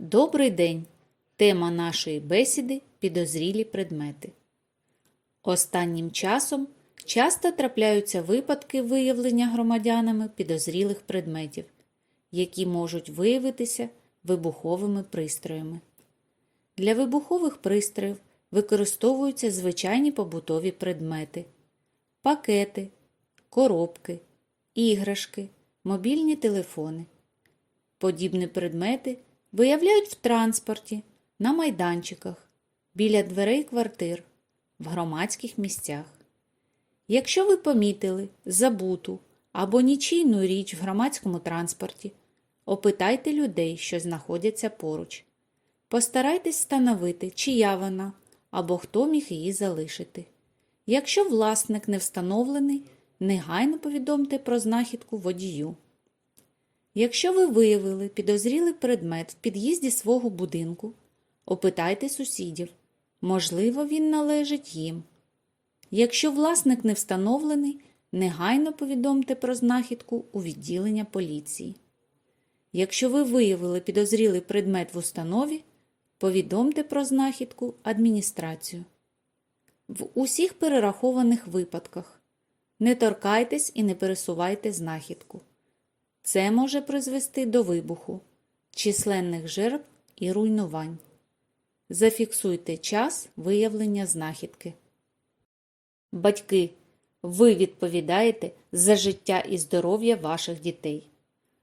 Добрий день! Тема нашої бесіди підозрілі предмети. Останнім часом часто трапляються випадки виявлення громадянами підозрілих предметів, які можуть виявитися вибуховими пристроями. Для вибухових пристроїв використовуються звичайні побутові предмети, пакети, коробки, іграшки, мобільні телефони. Подібні предмети виявляють в транспорті, на майданчиках, біля дверей квартир, в громадських місцях. Якщо ви помітили забуту або нічийну річ в громадському транспорті, опитайте людей, що знаходяться поруч. Постарайтесь встановити, чия вона або хто міг її залишити. Якщо власник не встановлений, негайно повідомте про знахідку водію. Якщо ви виявили підозрілий предмет в під'їзді свого будинку, опитайте сусідів. Можливо, він належить їм. Якщо власник не встановлений, негайно повідомте про знахідку у відділення поліції. Якщо ви виявили підозрілий предмет в установі, повідомте про знахідку адміністрацію. В усіх перерахованих випадках не торкайтесь і не пересувайте знахідку. Це може призвести до вибуху, численних жертв і руйнувань. Зафіксуйте час виявлення знахідки. Батьки, ви відповідаєте за життя і здоров'я ваших дітей.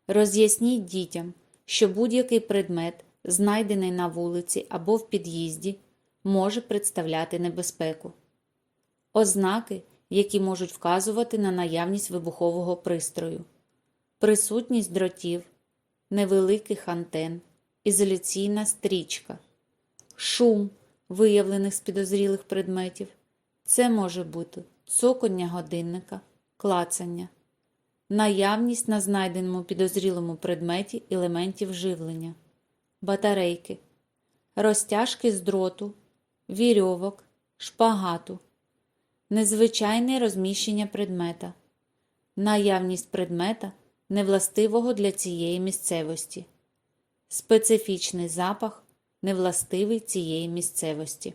Роз'ясніть дітям, що будь-який предмет, знайдений на вулиці або в під'їзді, може представляти небезпеку. Ознаки, які можуть вказувати на наявність вибухового пристрою присутність дротів, невеликих антен, ізоляційна стрічка, шум виявлених з підозрілих предметів. Це може бути цокання годинника, клацання, наявність на знайденому підозрілому предметі елементів живлення, батарейки, розтяжки з дроту, вірьовок, шпагату, незвичайне розміщення предмета, наявність предмета невластивого для цієї місцевості, специфічний запах, невластивий цієї місцевості.